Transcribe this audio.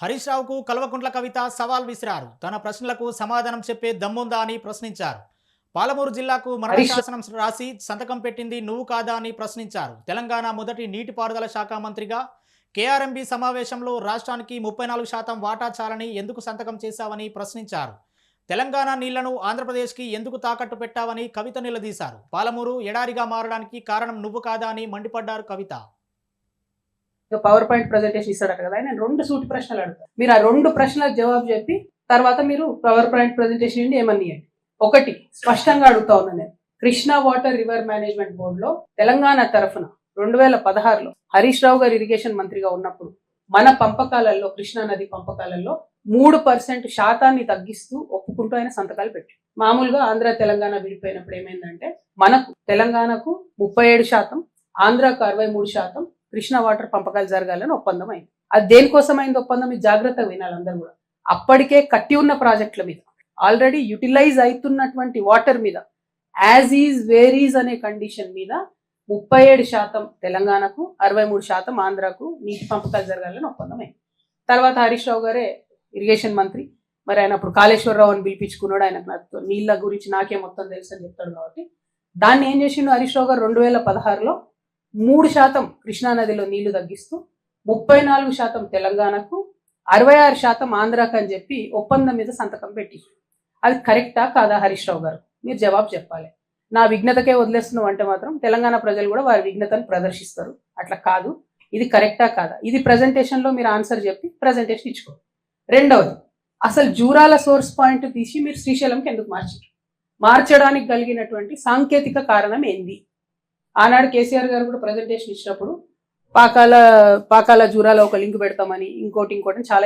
హరీష్ రావుకు కల్వకుంట్ల కవిత సవాల్ విసిరారు. తన ప్రశ్నలకు సమాధానం చెప్పే దమ్ముందా అని ప్రశ్నించారు. పాలమూరు జిల్లాకు మరణ శాసనం రాసి సంతకం పెట్టింది నువ్వు కాదా అని ప్రశ్నించారు. తెలంగాణ మొదటి నీటిపారుదల శాఖ మంత్రిగా కేఆర్ఎంబి సమావేశంలో రాష్ట్రానికి ముప్పై నాలుగు శాతం వాటా చాలని ఎందుకు సంతకం చేశావని ప్రశ్నించారు. తెలంగాణ నీళ్ళను ఆంధ్రప్రదేశ్కి ఎందుకు తాకట్టు పెట్టావని కవిత నిలదీశారు. పాలమూరు ఎడారిగా మారడానికి కారణం నువ్వు కాదా అని మండిపడ్డారు కవిత. ఇంకా పవర్ పాయింట్ ప్రజెంటేషన్ ఇస్తాడట కదా ఆయన రెండు సూటి ప్రశ్నలు అడుగుతారు. మీరు ఆ రెండు ప్రశ్నలకు జవాబు చెప్పి తర్వాత మీరు పవర్ పాయింట్ ప్రజెంటేషన్ నుండి ఏమని ఒకటి స్పష్టంగా అడుగుతా ఉన్నాను నేను. కృష్ణా వాటర్ రివర్ మేనేజ్మెంట్ బోర్డులో తెలంగాణ తరఫున రెండు వేల పదహారులో హరీష్ రావు గారు ఇరిగేషన్ మంత్రిగా ఉన్నప్పుడు మన పంపకాలలో కృష్ణా నది పంపకాలలో మూడు పర్సెంట్ శాతాన్ని తగ్గిస్తూ ఒప్పుకుంటూ ఆయన సంతకాలు పెట్టి మామూలుగా ఆంధ్ర తెలంగాణ విడిపోయినప్పుడు ఏమైందంటే మనకు తెలంగాణకు ముప్పై ఏడు శాతం ఆంధ్రాకు అరవై మూడు శాతం కృష్ణా వాటర్ పంపకాలు జరగాలని ఒప్పందం అయింది. అది దేనికోసం అయింది ఒప్పందం? ఇది జాగ్రత్తగా వినాలి అందరూ కూడా. అప్పటికే కట్టి ఉన్న ప్రాజెక్టుల మీద ఆల్రెడీ యూటిలైజ్ అవుతున్నటువంటి వాటర్ మీద యాజ్ ఈజ్ వేరీజ్ అనే కండిషన్ మీద ముప్పై ఏడు శాతం తెలంగాణకు అరవై మూడు శాతం ఆంధ్రాకు నీటి పంపకాలు జరగాలని ఒప్పందం అయింది. తర్వాత హరీష్ రావు గారే ఇరిగేషన్ మంత్రి. మరి ఆయన అప్పుడు కాళేశ్వరరావు అని పిలిపించుకున్నాడు. ఆయనకు నీళ్ళ గురించి నాకే మొత్తం తెలుసు అని చెప్తాడు కాబట్టి. దాన్ని ఏం చేసిండు హరీష్ రావు గారు? రెండు వేల పదహారులో మూడు శాతం కృష్ణా నదిలో నీళ్ళు తగ్గిస్తూ ముప్పై నాలుగు శాతం తెలంగాణకు అరవై ఆరు శాతం ఆంధ్రాకు అని చెప్పి ఒప్పందం మీద సంతకం పెట్టి. అది కరెక్టా కాదా హరీష్ రావు గారు? మీరు జవాబు చెప్పాలి. నా విఘ్నతకే వదిలేస్తున్నాం అంటే మాత్రం తెలంగాణ ప్రజలు కూడా వారి విఘ్నతను ప్రదర్శిస్తారు. అట్లా కాదు. ఇది కరెక్టా కాదా? ఇది ప్రజెంటేషన్లో లో మీరు ఆన్సర్ చెప్పి ప్రజెంటేషన్ ఇచ్చుకో రెండవది అసలు జూరాల సోర్స్ పాయింట్ తీసి మీరు శ్రీశైలంకి ఎందుకు మార్చారు? మార్చడానికి కలిగినటువంటి సాంకేతిక కారణం ఏంది? ఆనాడు కేసీఆర్ గారు కూడా ప్రజెంటేషన్ ఇచ్చినప్పుడు పాకాల పాకాల జూరాలో ఒక లింక్ పెడతామని ఇంకోటి ఇంకోటి చాలా